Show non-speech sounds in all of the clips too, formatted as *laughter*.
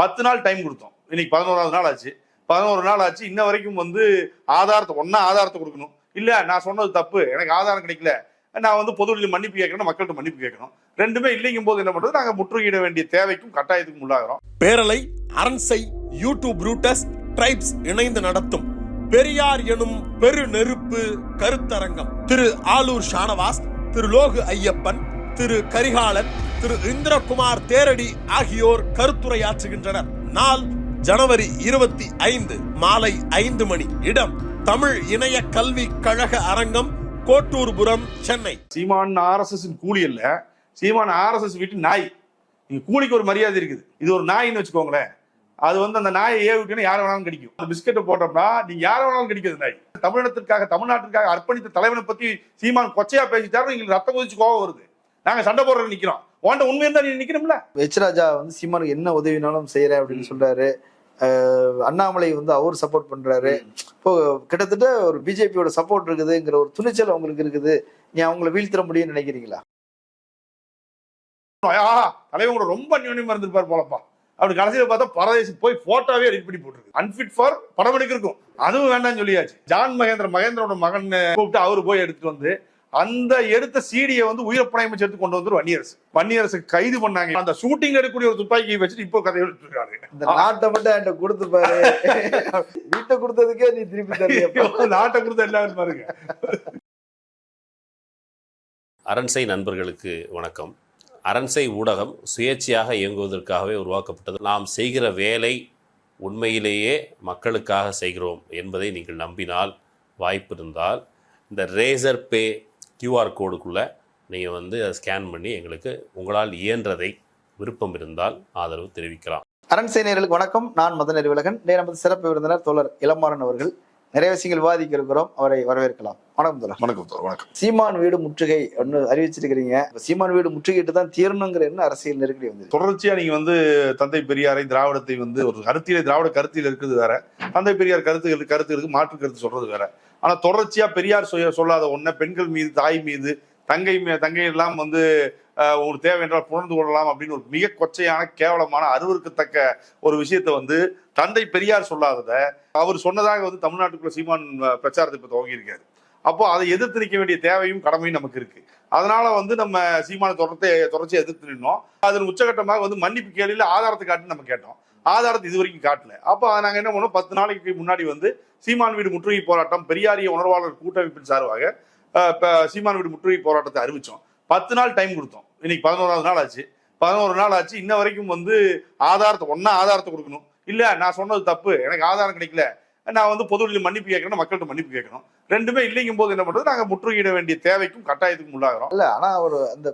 பத்து நாள் டைம் கொடுத்தோம். இன்னைக்கு பதினோராவது நாள் ஆச்சு. பதினோரு நாள் ஆச்சு. இன்ன வரைக்கும் வந்து ஆதாரத்தை ஒன்னா ஆதாரத்தை கொடுக்கணும். இல்ல நான் சொன்னது தப்பு. எனக்கு ஆதாரம் கிடைக்கல. நான் வந்து பொதுவெளியில் மன்னிப்பு கேட்கணும் மக்கள்கிட்ட மன்னிப்பு கேட்கணும். ரெண்டுமே இல்லைங்கும் போது என்ன பண்றது? நாங்க முற்றுகையிட வேண்டிய தேவைக்கும் கட்டாயத்துக்கும் உள்ளாகிறோம். பேரலை அரண்சை யூடியூப் ரூட்டஸ் ட்ரைப்ஸ் இணைந்து நடத்தும் பெரியார் எனும் பெரு நெருப்பு கருத்தரங்கம். திரு ஆலூர் ஷானவாஸ் திரு லோகு ஐயப்பன் திரு கரிகாலன் திரு இந்திரகுமார் தேரடி ஆகியோர் கருத்துரையாற்றுகின்றனர். நாள் ஜனவரி இருபத்தி ஐந்து மாலை ஐந்து மணி. இடம் தமிழ் இணைய கல்வி கழக அரங்கம் கோட்டூர்புரம் சென்னை. சீமான் ஆர்எஸ்எஸ் கூலி இல்ல சீமான் ஆர்எஸ்எஸ் வீட்டு நாய். நீங்க கூலிக்கு ஒரு மரியாதை இருக்குது. இது ஒரு நாயின்னு வச்சுக்கோங்களேன். அது வந்து அந்த நாயை ஏவிட்டுன்னு யார் வேணாலும் கடிக்கும். அந்த பிஸ்கெட்டை போட்டோம்னா நீங்க யார் வேணாலும் கடிக்கிறது நாய். தமிழினத்திற்காக தமிழ்நாட்டிற்காக அர்ப்பணித்த தலைவனை பத்தி சீமான் கொச்சையா பேசிட்டாரு எங்களுக்கு ரத்தம் கொதிச்சு கோவம் வருது. நாங்க சண்டை போடுறது நிக்கிறோம். உன்ட்ட உண்மை இருந்தா நீ நிக்கணும்ல. எச் ராஜா வந்து சீமானுக்கு என்ன உதவினாலும் செய்யறேன் அப்படின்னு சொல்றாரு. அண்ணாமலை வந்து அவர் சப்போர்ட் பண்றாரு. இப்போ கிட்டத்தட்ட ஒரு பிஜேபியோட சப்போர்ட் இருக்குதுங்கிற ஒரு துணிச்சல் அவங்களுக்கு இருக்குது. நீ அவங்கள வீழ்த்திட முடியும்னு நினைக்கிறீங்களா? தலைவன் கூட ரொம்ப அந்யோன்யமா இருந்திருப்பார் போலப்பா. அப்படி கடைசியில பார்த்தா பரதேசி போய் போட்டோவே எடிட் பண்ணி போட்டுருக்கு. அன்பிட் ஃபார் படம் எடுக்கிறக்கும் அதுவும் வேண்டாம்னு சொல்லியாச்சு. ஜான் மகேந்திர மகேந்திரோட மகன் கூப்பிட்டு அவரு போய் எடுத்துட்டு வந்து அந்த எடுத்த சீடியை வந்து உயிரப்பணயம் வச்சு எடுத்து கொண்டு வந்து வன்னியரசு. வன்னியரசு கைது பண்ணாங்க. அந்த ஷூட்டிங் எடுக்கக்கூடிய ஒரு துப்பாக்கியை வச்சுட்டு இப்போ கதை எடுத்துட்டு இருக்காரு இந்த நாட்டை மட்டும் என்கிட்ட கொடுத்து பாரு. வீட்டை கொடுத்ததுக்கே நீ திருப்பி. நாட்டை கொடுத்த எல்லாரும் பாருங்க. அரண்சை நண்பர்களுக்கு வணக்கம். அரண்சை ஊடகம் சுயேட்சையாக இயங்குவதற்காகவே உருவாக்கப்பட்டது. நாம் செய்கிற வேலை உண்மையிலேயே மக்களுக்காக செய்கிறோம் என்பதை நீங்கள் நம்பினால் வாய்ப்பு இருந்தால் இந்த ரேசர் பே கியூஆர் கோடுக்குள்ளே நீங்கள் வந்து அதை ஸ்கேன் பண்ணி எங்களுக்கு உங்களால் இயன்றதை விருப்பம் இருந்தால் ஆதரவு தெரிவிக்கலாம். அரண்சை வணக்கம். நான் மதன் அறிவழகன் நமது சிறப்பு விருந்தினர் தோழர் இளமாறன் அவர்கள். நிறைய விஷயங்கள் விவாதிக்க இருக்கிறோம் அவரை வரவேற்கலாம். வணக்கம் தோழர். வணக்கம் தோழர், வணக்கம். சீமான் வீடு முற்றுகை ஒன்று அறிவிச்சிருக்கிறீங்க. இப்ப சீமான் வீடு முற்றுகையிட்டு தான் தீரணுங்கிற என்ன அரசியல் நெருக்கடி வந்து தொடர்ச்சியா நீங்க வந்து தந்தை பெரியாரை திராவிடத்தை வந்து ஒரு கருத்தியல் திராவிட கருத்தியல் இருக்குது வேற. தந்தை பெரியார் கருத்துகளுக்கு கருத்துகளுக்கு மாற்று கருத்து சொல்றது வேற. ஆனா தொடர்ச்சியா பெரியார் சொல்லாத ஒண்ண பெண்கள் மீது தாய் மீது தங்கை மீ- தங்கை எல்லாம் வந்து ஒரு தேவை என்றால் புணர்ந்து கொள்ளலாம் அப்படின்னு ஒரு மிக கொச்சையான கேவலமான அருவருக்கத்தக்க ஒரு விஷயத்தை வந்து தந்தை பெரியார் சொல்லாதத அவர் சொன்னதாக வந்து தமிழ்நாட்டுக்குள்ள சீமான் பிரச்சாரத்தை இப்ப துவங்கியிருக்காரு. அப்போ அதை எதிர்த்து நிற்க வேண்டிய தேவையும் கடமையும் நமக்கு இருக்கு. அதனால வந்து நம்ம சீமான தொடர்த்தை தொடர்ச்சியை எதிர்த்து நின்னோம். அதன் உச்சகட்டமாக வந்து மன்னிப்பு கேள்வியில ஆதாரத்தை காட்டி நம்ம கேட்டோம். ஆதாரத்தை இது வரைக்கும் காட்டல. அப்போ அதை என்ன பண்ணோம்? பத்து நாளைக்கு முன்னாடி வந்து சீமான் வீடு முற்றுகை போராட்டம் பெரியாரிய உணர்வாளர் கூட்டமைப்பின் சார்பாக சீமான் வீடு முற்றுகை போராட்டத்தை அறிவித்தோம் பத்து நாள் டைம் கொடுத்தோம். இன்னைக்கு பதினோராவது நாள் ஆச்சு. பதினோரு நாள் ஆச்சு. இன்ன வரைக்கும் வந்து ஆதாரத்தை ஒன்றா ஆதாரத்தை கொடுக்கணும். இல்லை நான் சொன்னது தப்பு. எனக்கு ஆதாரம் கிடைக்கல. நான் வந்து பொதுவெளியில் மன்னிப்பு கேட்கணும் மக்கள்கிட்ட மன்னிப்பு கேட்கணும். ரெண்டுமே இல்லைங்கும் போது என்ன பண்றது? நாங்கள் முற்றுகையிட வேண்டிய தேவைக்கும் கட்டாயத்துக்கும் உள்ளாகிறோம். இல்லை ஆனால் அவர் அந்த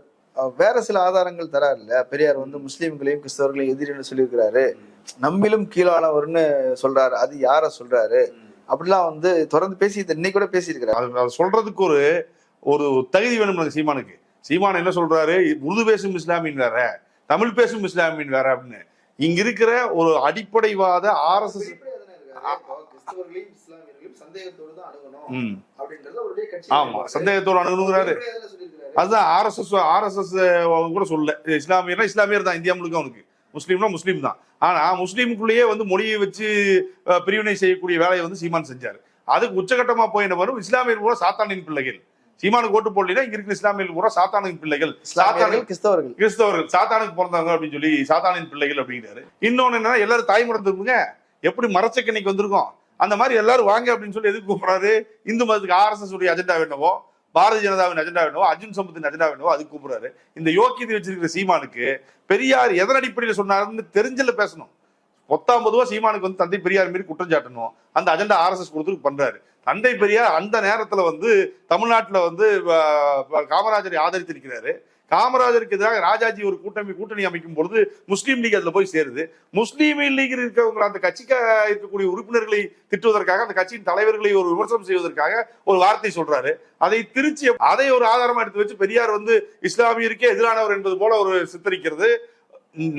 வேற சில ஆதாரங்கள் தராரு இல்ல பெரியார் வந்து முஸ்லீம்களையும் கிறிஸ்தவர்களையும் எதிரின்னு சொல்லியிருக்கிறாரு. நம்மிலும் கீழானவர்னு சொல்றாரு. அது யார சொல்றாரு? அப்படிலாம் வந்து தொடர்ந்து பேசி இன்னைக்கு கூட பேசியிருக்கிறாரு. சொல்றதுக்கு ஒரு ஒரு தகுதி வேணும் சீமானுக்கு. சீமான் என்ன சொல்றாரு? உருது பேசும் இஸ்லாமின் வேற தமிழ் பேசும் இஸ்லாமின் வேற அப்படின்னு. இங்க இருக்கிற ஒரு அடிப்படைவாத ஆர்எஸ்எஸ் கிறிஸ்தவர்களையும் இஸ்லாமியர்களையும் சந்தேகத்தோடு அணுகணும் ஆமா சந்தேகத்தோடு அணுகுங்கிறாரு அதுதான் ஆர்எஸ்எஸ் ஆர்எஸ்எஸ் கூட சொல்ல இஸ்லாமியர்னா இஸ்லாமியர் தான் இந்தியா முழுக்க அவனுக்கு. முஸ்லீம்னா முஸ்லீம் தான். ஆனா முஸ்லீமுக்குள்ளேயே வந்து மொழியை வச்சு பிரிவினை செய்யக்கூடிய வேலையை வந்து சீமான் செஞ்சாரு. அதுக்கு உச்சகட்டமா போய் என்ன வரும் இஸ்லாமியர் பூரா சாத்தானின் பிள்ளைகள். சீமானுக்கு ஓட்டு போடலாம் இங்க இருக்கிற இஸ்லாமியர் பூரா சாத்தானின் பிள்ளைகள். இஸ்லாமியர்கள் கிறிஸ்தவர்கள். கிறிஸ்தவர்கள். சாத்தானுக்கு பிறந்தவங்க அப்படின்னு சொல்லி சாத்தானின் பிள்ளைகள் அப்படிங்கிறாரு. இன்னொன்னு என்னன்னா எல்லாரும் தாய் மறந்துருக்குங்க எப்படி மரச்சக்கன்னைக்கு வந்திருக்கோம்? அந்த மாதிரி எல்லாரும் வாங்க அப்படின்னு சொல்லி எதுக்கு கூப்பிடுறாரு? இந்து மதத்துக்கு ஆர்எஸ்எஸ் உடைய அஜெண்டா வேணவோ பாரதிய ஜனதாவின் அஜெண்டா வேணவோ அர்ஜுன் சம்பத்தின் அஜெண்டா வேணவோ கூப்பிடுறாரு. இந்த யோக்கியத்தை வச்சிருக்கிற சீமானுக்கு பெரியார் எதன் அடிப்படையில் சொன்னாருன்னு தெரிஞ்சல பேசணும். கொத்தாம்போதுவா சீமானுக்கு வந்து தந்தை பெரியார் மீறி குற்றம் சாட்டணும். அந்த அஜெண்டா ஆர்எஸ்எஸ் கொடுத்து பண்றாரு. தந்தை பெரியார் அந்த நேரத்துல வந்து தமிழ்நாட்டில் வந்து காமராஜரை ஆதரித்திருக்கிறாரு காமராஜருக்கு எதிராக ராஜாஜி ஒரு கூட்டணி கூட்டணி அமைக்கும் பொழுது முஸ்லீம் லீக் அதுல போய் சேருது. முஸ்லீம் லீக் இருக்கவங்க அந்த கட்சிக்கு இருக்கக்கூடிய உறுப்பினர்களை திட்டுவதற்காக அந்த கட்சியின் தலைவர்களை ஒரு விமர்சனம் செய்வதற்காக ஒரு வார்த்தை சொல்றாரு. அதை திருச்சி அதை ஒரு ஆதாரமா எடுத்து வச்சு பெரியார் வந்து இஸ்லாமியருக்கே எதிரானவர் என்பது போல ஒரு சித்தரிக்கிறது.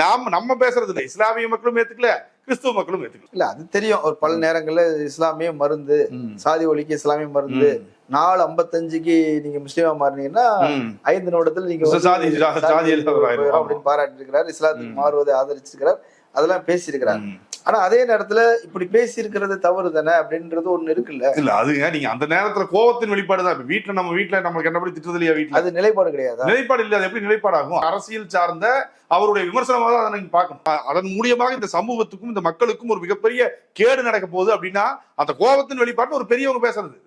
நாம் நம்ம பேசுறது இல்லை இஸ்லாமிய மக்களும் ஏத்துக்கல கிறிஸ்துவ மக்களும் ஏத்துக்கல. இல்ல அது தெரியும். ஒரு பல நேரங்கள்ல இஸ்லாமிய மருந்து சாதி ஒழிக்க இஸ்லாமிய மருந்து நாலு ஐம்பத்தஞ்சுக்கு நீங்க முஸ்லீமா மாறினீங்கன்னா. ஐந்து நிமிடத்துல நீங்க. அப்படின்னு பாராட்டி இருக்கிறார் இஸ்லாத்துக்கு. மாறுவதை ஆதரிச்சிருக்கிறார். அதெல்லாம் பேசியிருக்கிறார். ஆனா அதே நேரத்துல இப்படி பேசி இருக்கிறது தவறு தானே அப்படின்றது ஒண்ணு இருக்குல்ல? இல்ல அதுங்க நீங்க அந்த நேரத்துல கோவத்தின் வெளிப்பாடு தான். வீட்டுல நம்ம வீட்டுல நமக்கு என்னபடி திட்டுறது இல்லையா வீட்டுல? அது நிலைப்பாடு கிடையாதா? நிலைப்பாடு இல்ல அது எப்படி நிலைப்பாடாகும்? அரசியல் சார்ந்த அவருடைய விமர்சனமாக தான் அதை நீங்க பார்க்கணும். அதன் மூலியமாக இந்த சமூகத்துக்கும் இந்த மக்களுக்கும் ஒரு மிகப்பெரிய கேடு நடக்க போகுது அப்படின்னா அந்த கோபத்தின் வெளிப்பாடு ஒரு பெரியவங்க பேசுறது.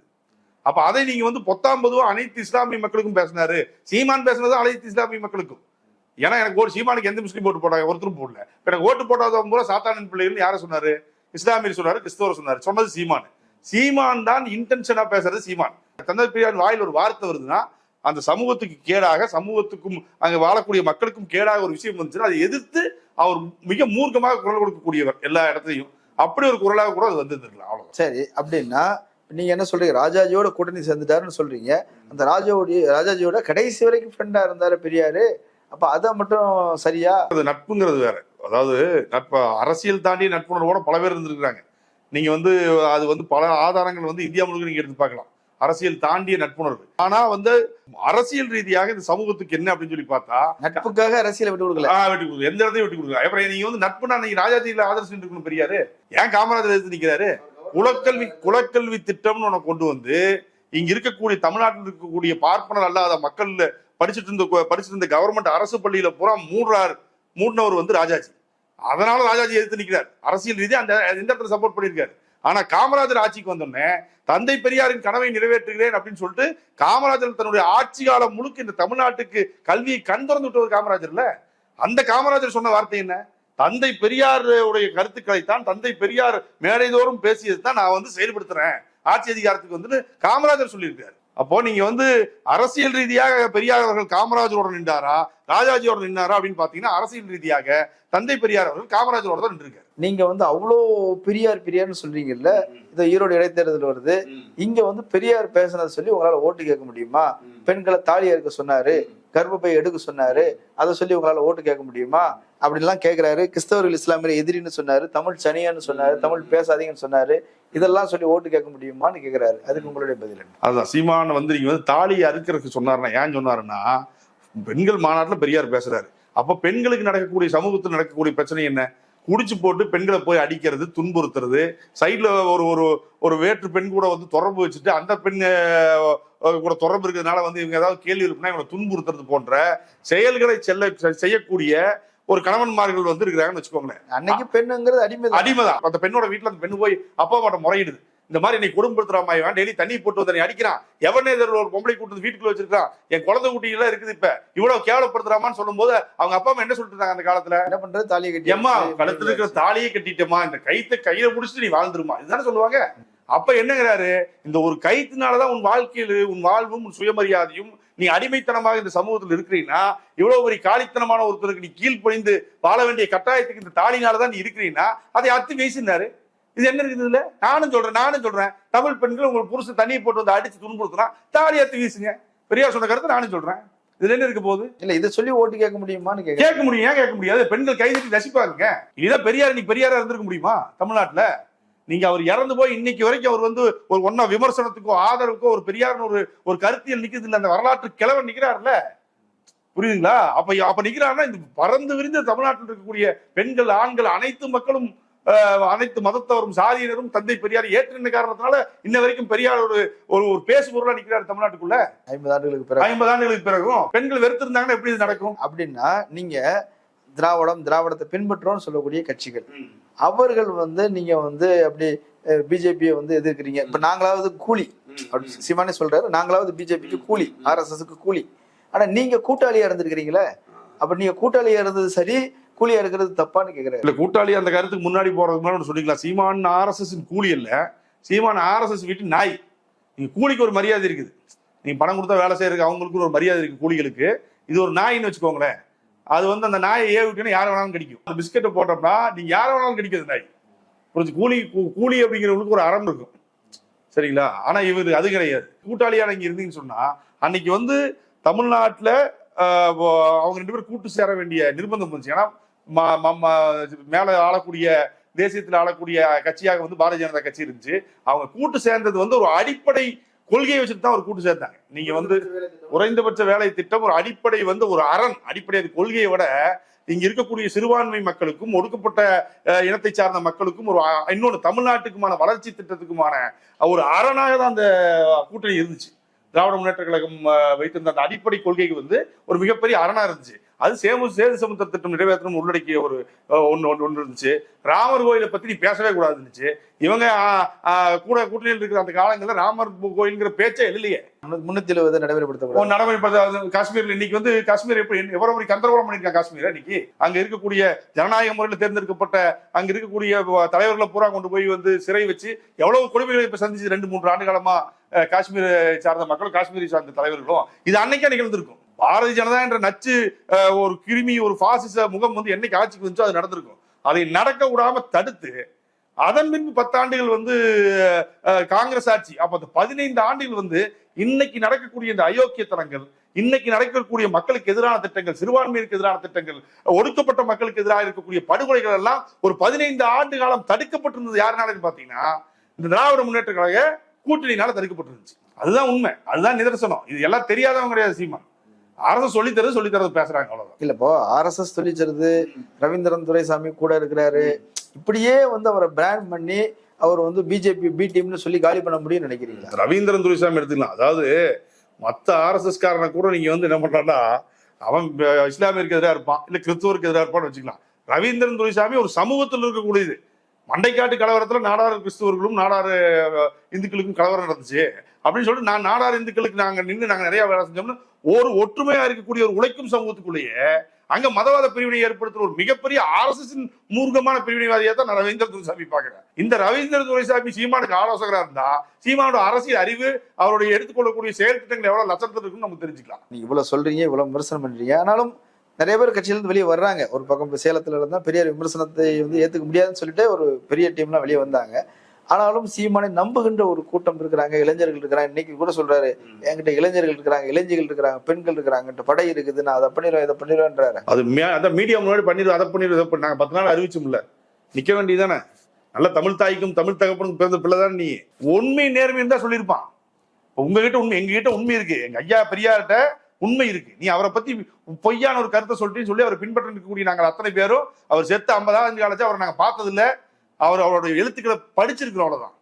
அப்ப அதை நீங்க வந்து பொத்தாம் பொதுவா அனைத்து இஸ்லாமிய மக்களுக்கும் பேசினாரு. சீமான் பேசுனது அனைத்து இஸ்லாமிய மக்களுக்கும். ஏன்னா எனக்கு ஒரு சீமானுக்கு எந்த முஸ்லீம் ஓட்டு போட்டாங்க? ஒருத்தரும் போடல. எனக்கு ஓட்டு போட்டாதவங்க பூரா சாத்தானின் பிள்ளைகள் யாரை சொன்னாரு? இஸ்லாமியர் சொன்னாரு கிறிஸ்தவர் சொன்னாரு. சொன்னது சீமான். சீமான் தான் இன்டென்ஷனா பேசுறது சீமான். தந்தை பெரியார் வாயில் ஒரு வார்த்தை வருதுன்னா அந்த சமூகத்துக்கு கேடாக சமூகத்துக்கும் அங்க வாழக்கூடிய மக்களுக்கும் கேடாக ஒரு விஷயம் வந்துச்சுன்னா அதை எதிர்த்து அவர் மிக மூர்க்கமாக குரல் கொடுக்கக்கூடியவர் எல்லா இடத்துலையும். அப்படி ஒரு குரலாக கூட அது வந்திருக்கலாம் அவ்வளவு சரி அப்படின்னா நீங்க என்ன சொல்றீங்க? ராஜாஜியோட கூட்டணி சேர்ந்துட்டாருன்னு சொல்றீங்க. அந்த ராஜாவுடைய ராஜாஜியோட கடைசி வரைக்கும் ஃப்ரெண்டா இருந்தாரு பெரியாரு. அப்ப அதை மட்டும் சரியா? அது நட்புங்கிறது வேற. அதாவது நட்பு அரசியல் தாண்டி நட்புணர்வோட பல பேர் இருந்திருக்கிறாங்க. நீங்க வந்து அது வந்து பல ஆதாரங்கள் வந்து இந்தியா முழுக்க நீங்க எடுத்து பார்க்கலாம். அரசியல் தாண்டிய நட்புணர்வு. ஆனா வந்து அரசியல் ரீதியாக இந்த சமூகத்துக்கு என்ன அப்படின்னு சொல்லி பார்த்தா நட்புக்காக அரசியலை விட்டு கொடுக்கல. வெட்டி கொடுக்குது எந்த இடத்தையும் வெட்டி கொடுக்குது அப்புறம் நீங்க வந்து நட்புனா நீங்க ராஜாஜியில ஆதரவு இருக்கணும் பெரியாரு. ஏன் காமராஜர் எடுத்து நிக்கிறாரு? குலக்கல்வி குலக்கல்வி திட்டம்னு உனக்கு கொண்டு வந்து இங்க இருக்கக்கூடிய தமிழ்நாட்டில் இருக்கக்கூடிய பார்ப்பனர் அல்லாத மக்கள் படிச்சுட்டு இருந்த படிச்சுட்டு இருந்த கவர்மெண்ட் அரசு பள்ளியில பூரா மூன்றார் மூடினவர் வந்து ராஜாஜி. அதனால ராஜாஜி எதிர்த்து நிற்கிறார் அரசியல் ரீதியாக அந்த இந்த இடத்துல சப்போர்ட் பண்ணியிருக்காரு. ஆனா காமராஜர் ஆட்சிக்கு வந்தோடனே தந்தை பெரியாரின் கனவை நிறைவேற்றுகிறேன் அப்படின்னு சொல்லிட்டு காமராஜர் தன்னுடைய ஆட்சி காலம் முழுக்க இந்த தமிழ்நாட்டுக்கு கல்வியை கண் திறந்து விட்டவர் காமராஜர்ல அந்த காமராஜர் சொன்ன வார்த்தை என்ன? தந்தை பெரியார் உடைய கருத்துக்களை தான் தந்தை பெரியார் மேடைதோறும் பேசியது தான் நான் வந்து செயல்படுத்துறேன். ஆட்சி அதிகாரத்துக்கு வந்துட்டு காமராஜர் சொல்லியிருக்காரு. அப்போ நீங்க வந்து அரசியல் ரீதியாக பெரியார் அவர்கள் காமராஜரோட நின்றாரா? ராஜாஜியோட நின்றாரா அப்படின்னு பாத்தீங்கன்னா அரசியல் ரீதியாக தந்தை பெரியார் அவர்கள் காமராஜரோட தான் நின்றுருக்காரு. நீங்க வந்து அவ்வளோ பெரியார் பெரியார்னு சொல்றீங்கல்ல இந்த ஈரோடு இடைத்தேர்தல் வருது. இங்க வந்து பெரியார் பேசுனதை சொல்லி உங்களால ஓட்டு கேட்க முடியுமா? பெண்களை தாலி அறுக்க சொன்னாரு கர்ப்பப்பை எடுக்க சொன்னாரு அதை சொல்லி உங்களால ஓட்டு கேட்க முடியுமா? அப்படின்லாம் கேக்குறாரு. கிறிஸ்தவர்கள் இஸ்லாமியர் எதிரின்னு சொன்னாரு தமிழ் சனியான்னு சொன்னாரு தமிழ் பேசாதீங்கன்னு சொன்னாரு. இதெல்லாம் சொல்லி ஓட்டு கேட்க முடியுமான்னு கேக்குறாரு. அதுக்கு உங்களுடைய பதில் அதுதான் சீமான் வந்து நீங்க வந்து தாலியை அறுக்கிறதுக்கு சொன்னாருன்னா ஏன் சொன்னாருன்னா பெண்கள் மாநாட்டுல பெரியார் பேசுறாரு. அப்ப பெண்களுக்கு நடக்கக்கூடிய சமூகத்தில் நடக்கக்கூடிய பிரச்சனை என்ன? குடிச்சு போட்டு பெண்களை போய் அடிக்கிறது துன்புறுத்துறது சைட்ல ஒரு ஒரு ஒரு வேற்று பெண் கூட வந்து தொடர்பு வச்சுட்டு அந்த பெண் கூட தொடர்பு இருக்கிறதுனால வந்து இவங்க ஏதாவது கேள்வி இருக்குன்னா இவங்களை துன்புறுத்துறது போன்ற செயல்களை செல்ல செய்யக்கூடிய ஒரு கணவன்மார்கள் வந்து இருக்கிறாங்கன்னு வச்சுக்கோங்களேன். அன்னைக்கு பெண்ணுங்கிறது அடிமை அடிமைதான். அந்த பெண்ணோட வீட்டுல அந்த பெண்ணு போய் அப்பா அம்மாட்ட முறையிடுது. இந்த மாதிரி நீ குடும்பப்படுத்துறாமா? இவன் டெய்லி தண்ணி போட்டு வந்து அடிக்கிறான். எவனே ஒரு பொம்பளை கூட்டு வந்து வீட்டுக்குள்ள வச்சிருக்கான் என் குழந்தை குட்டி எல்லாம் இருக்குது இப்ப. இவ்வளவு கேவலப்படுத்துறாமான்னு சொல்லும்போது அவங்க அப்பா அம்மா என்ன சொல்லிட்டு இருந்தாங்க அந்த காலத்துல? என்ன பண்றது? தாலியை கட்டி ஏம்மா கழுத்துல இருக்கிற தாலியை கட்டிட்டேமா இந்த கைத்தை கையில புடிச்சிட்டு நீ வாழ்ந்துருமா. இதுதானே சொல்லுவாங்க. அப்ப என்னங்கிறாரு? இந்த ஒரு கைத்தினாலதான் உன் வாழ்க்கையில் உன் வாழ்வும் உன் சுயமரியாதையும் நீ அடிமைத்தனமாக இந்த சமூகத்தில் இருக்கிறீன்னா இவ்வளவு பெரிய காலித்தனமான ஒருத்தருக்கு நீ கீழ்ப்பணிந்து வாழ வேண்டிய கட்டாயத்துக்கு இந்த தாலினாலதான் நீ இருக்கிறீன்னா அதை அத்து வீசினாரு. இது என்ன இருக்குது இதுல? நானும் சொல்றேன் நானும் சொல்றேன். தமிழ் பெண்கள் உங்களுக்கு புருஷன் தண்ணியை போட்டு வந்து அடிச்சு துன்புறுத்தினா தாலி அத்து வீசுங்க பெரியார் சொன்ன கருத்து நானும் சொல்றேன். இதுல என்ன இருக்க போகுது? இல்ல இதை சொல்லி ஓட்டு கேட்க முடியுமான்னு கேட்க முடியும் ஏன் கேட்க முடியாது? பெண்கள் கைதட்டி ரசிப்பாங்க இதான் பெரியார் நீ பெரியாரா இருந்திருக்க முடியுமா தமிழ்நாட்டுல? நீங்க அவர் இறந்து போய் இன்னைக்கு வரைக்கும் அவர் வந்து ஒரு ஒன்னா விமர்சனத்துக்கோ ஆதரவுக்கோ ஒரு பெரியார்னு ஒரு ஒரு கருத்தியல் நிக்கிறது இல்ல அந்த வரலாற்று கிழவன் நிக்கிறாருல்ல? புரியுதுங்களா? அப்ப அப்ப நிக்கிறாருன்னா இந்த பறந்து விரிந்த தமிழ்நாட்டில் இருக்கக்கூடிய பெண்கள் ஆண்கள் அனைத்து மக்களும் அனைத்து மதத்தவரும் சாதியினரும் தந்தை பெரியார் ஏற்றின காரணத்தினால இன்ன வரைக்கும் பெரியார் ஒரு ஒரு ஒரு பேசு பொருளா நிக்கிறாரு தமிழ்நாட்டுக்குள்ள. ஐம்பது ஆண்டுகளுக்கு பிறகு. ஐம்பது ஆண்டுகளுக்கு பிறகும் பெண்கள் வெறுத்திருந்தாங்கன்னா எப்படி இது நடக்கும்? அப்படின்னா நீங்க திராவிடம் திராவிடத்தை பின்பற்றோம்னு சொல்லக்கூடிய கட்சிகள். அவர்கள் வந்து நீங்க வந்து அப்படி பிஜேபியை வந்து எதிர்க்கிறீங்க. இப்ப நாங்களாவது கூலி. அப்படி சிவானே சொல்றாரு நாங்களாவது பிஜேபிக்கு கூலி ஆர்எஸ்எஸ்க்கு கூலி. ஆனா நீங்க கூட்டாளியா இருந்திருக்கிறீங்களே? அப்ப நீங்க கூட்டாளியா இருந்தது சரி கூலியா இருக்கிறது தப்பான்னு கேக்குறாரு. இல்ல கூட்டாளி அந்த கருத்துக்கு முன்னாடி போறதுக்கு முன்னாடி சொல்லிக்கலாம் சீமான் ஆர்எஸ்எஸ் கூலி இல்ல சீமான் ஆர்எஸ்எஸ் வீட்டு நாய். நீங்க கூலிக்கு ஒரு மரியாதை இருக்குது. நீங்க பணம் கொடுத்தா வேலை செய்யறதுக்கு அவங்களுக்கு ஒரு மரியாதை இருக்கு கூலிகளுக்கு. இது ஒரு நாயின்னு வச்சுக்கோங்களேன். அது வந்து அந்த நாயை ஏ விட்டுனா யாரை வேணாலும் கிடைக்கும். அந்த பிஸ்கெட்டை போட்டோம்னா நீங்க யாரை வேணாலும் கிடைக்காது நாய். புரிஞ்சு? கூலி கூ- கூலி அப்படிங்கிறவங்களுக்கு ஒரு அறம் இருக்கும். சரிங்களா? ஆனா இவர் அது கிடையாது. கூட்டாளியான இங்க இருந்தீங்கன்னு சொன்னா அன்னைக்கு வந்து தமிழ்நாட்டுல அவங்க ரெண்டு பேரும் கூட்டு சேர வேண்டிய நிர்பந்தம் வந்துச்சு ஏன்னா மேல ஆளக்கூடிய தேசியத்தில் ஆளக்கூடிய கட்சியாக வந்து பாரதிய ஜனதா கட்சி இருந்துச்சு. அவங்க கூட்டு சேர்ந்தது வந்து ஒரு அடிப்படை கொள்கையை வச்சுட்டு தான் ஒரு கூட்டு சேர்ந்தாங்க. நீங்க வந்து குறைந்தபட்ச வேலை திட்டம் ஒரு அடிப்படை வந்து ஒரு அரண் அடிப்படை அது கொள்கையை விட இங்க இருக்கக்கூடிய சிறுபான்மை மக்களுக்கும் ஒடுக்கப்பட்ட இனத்தை சார்ந்த மக்களுக்கும் ஒரு இன்னொன்று தமிழ்நாட்டுக்குமான வளர்ச்சி திட்டத்துக்குமான ஒரு அரணாக தான் அந்த கூட்டணி இருந்துச்சு. திராவிட முன்னேற்ற கழகம் வைத்திருந்த அந்த அடிப்படை கொள்கைக்கு வந்து ஒரு மிகப்பெரிய அரணா இருந்துச்சு. அது சேமு சேது சமுத்திர திட்டம் நிறைவேற்றணும் உள்ளடக்கிய ஒரு ஒண்ணு ஒண்ணு ஒன்று இருந்துச்சு. ராமர் கோயிலை பத்தி நீ பேசவே கூடாது இருந்துச்சு இவங்க கூட கூட்டணியில் இருக்கிற அந்த காலங்கள்ல ராமர் கோயில்ங்கிற பேச்சே இல்லையே. முன்னூத்தி எழுபது நடைமுறைப்படுத்தக்கூடாது ஒரு நடைமுறைப்படுத்த காஷ்மீர்ல இன்னைக்கு வந்து காஷ்மீர் எப்படி எவ்வளவு பெரிய கந்தரகோலம் பண்ணிருக்காங்க காஷ்மீர் இன்னைக்கு? அங்க இருக்கக்கூடிய ஜனநாயக முறையில் தேர்ந்தெடுக்கப்பட்ட அங்க இருக்கக்கூடிய தலைவர்களை பூரா கொண்டு போய் வந்து சிறை வச்சு எவ்வளவு கொடுமைகளை இப்ப சந்திச்சு ரெண்டு மூன்று ஆண்டு காலமா காஷ்மீரை சார்ந்த மக்களும் காஷ்மீரை சார்ந்த தலைவர்களும். இது அன்னைக்கே நிகழ்ந்திருக்கும். பாரதிய ஜனதா என்ற நச்சு ஒரு கிருமி ஒரு பாசிச முகம் வந்து என்னைக்கு ஆட்சிக்கு வந்துச்சோ அது நடந்திருக்கும். அதை நடக்க விடாம தடுத்து அதன் பின்பு பத்தாண்டுகள் வந்து காங்கிரஸ் ஆட்சி. அப்ப அந்த பதினைந்து ஆண்டுகள் வந்து இன்னைக்கு நடக்கக்கூடிய இந்த அயோக்கியத்தனங்கள் இன்னைக்கு நடக்கக்கூடிய மக்களுக்கு எதிரான திட்டங்கள் சிறுபான்மையிற்கு எதிரான திட்டங்கள் ஒடுக்கப்பட்ட மக்களுக்கு எதிராக இருக்கக்கூடிய படுகொலைகள் எல்லாம் ஒரு பதினைந்து ஆண்டு காலம் தடுக்கப்பட்டிருந்தது யாருனாலும் பாத்தீங்கன்னா இந்த திராவிட முன்னேற்ற கழக கூட்டணியினால தடுக்கப்பட்டிருந்துச்சு. அதுதான் உண்மை. அதுதான் நிதர்சனம். இது எல்லாம் தெரியாதவங்க கிடையாது சீமா அரசு சொல்லித்தரது சொல்லித்தரது பேசுறாங்க அவ்வளவுதான். இல்ல இப்போ ஆர்எஸ்எஸ் சொல்லிச்சது ரவீந்திரன் துரைசாமி கூட இருக்கிறாரு. இப்படியே வந்து அவரை பிராண்ட் பண்ணி அவர் வந்து பிஜேபி பி டீம்னு சொல்லி காலி பண்ண முடியும்னு நினைக்கிறீங்களா? ரவீந்திரன் துரைசாமி எடுத்துக்கலாம். அதாவது மத்த ஆர்எஸ்எஸ் காரனை கூட நீங்க வந்து என்ன பண்றான்னா அவன் இஸ்லாமியருக்கு எதிராக இருப்பான் இல்ல கிறிஸ்துவருக்கு எதிராக இருப்பான்னு வச்சுக்கலாம். ரவீந்திரன் துரைசாமி ஒரு சமூகத்தில் இருக்கக்கூடியது. மண்டைக்காட்டு கலவரத்துல நாடாறு கிறிஸ்துவர்களும் நாடாறு இந்துக்களுக்கும் கலவரம் நடந்துச்சு. அப்படின்னு சொல்லிட்டு நான் நாடார் இந்துக்களுக்கு நாங்க நின்று நாங்க நிறைய வேலை செஞ்சோம்னு ஒரு ஒற்றுமையா இருக்கக்கூடிய ஒரு உழைக்கும் சமூகத்துக்குள்ளேயே அங்க மதவாத பிரிவினை ஏற்படுத்துற ஒரு மிகப்பெரிய ஆர்எஸ்எஸ் மூர்க்கமான பிரிவினைவாதியா தான் நான் ரவீந்திர துரைசாமி பாக்குறேன் இந்த ரவீந்திர துரைசாமி சீமானுக்கு ஆலோசகரா இருந்தா சீமானோட அரசியல் அறிவு அவருடைய எடுத்துக்கொள்ளக்கூடிய செயல் திட்டங்கள் எவ்வளவு லட்சத்தில் இருக்குன்னு நம்ம தெரிஞ்சுக்கலாம். நீ இவ்வளவு சொல்றீங்க இவ்வளவு விமர்சனம் பண்றீங்க. ஆனாலும் நிறைய பேர் கட்சியில இருந்து வெளியே வர்றாங்க. ஒரு பக்கம் சேலத்துல இருந்தா பெரியார் விமர்சனத்தை வந்து ஏத்துக்க முடியாதுன்னு சொல்லிட்டு ஒரு பெரிய டீம்லாம் வெளியே வந்தாங்க. ஆனாலும் சீமானை நம்புகின்ற ஒரு கூட்டம் இருக்கிறாங்க. இளைஞர்கள் இருக்கிறாங்க. இன்னைக்கு கூட சொல்றாரு என்கிட்ட இளைஞர்கள் இருக்கிறாங்க இளைஞர்கள் இருக்கிறாங்க பெண்கள் இருக்கிறாங்க படை இருக்குது. நான் அதை பண்ணிடுவேன் இதை பண்ணிடுவேன்றாரு. அது அதான் மீடியா முன்னாடி பண்ணிடுவோம் அதை பண்ணிடுவோம் இதை பண்ணி- நாங்க பத்து நாள் அறிவிச்சோம்ல நிக்க வேண்டியதானே நல்ல தமிழ் தாய்க்கும் தமிழ் தகப்பனுக்கும் பிறந்த பிள்ளை தான் நீ? உண்மை நேர்மை இருந்தா சொல்லியிருப்பான். உங்ககிட்ட உண்மை எங்க கிட்ட உண்மை இருக்கு. எங்க ஐயா பெரியார்கிட்ட உண்மை இருக்கு. நீ அவரை பத்தி பொய்யான ஒரு கருத்தை சொல்லிட்டு சொல்லி அவர் பின்பற்ற இருக்கக்கூடிய நாங்கள் அத்தனை பேரும் அவர் செத்து ஐம்பதாவது காலச்சு அவரை நாங்கள் பார்த்தது அவர் அவருடைய எழுத்துக்களை படிச்சிருக்கிறோம் அவ்வளவுதான்.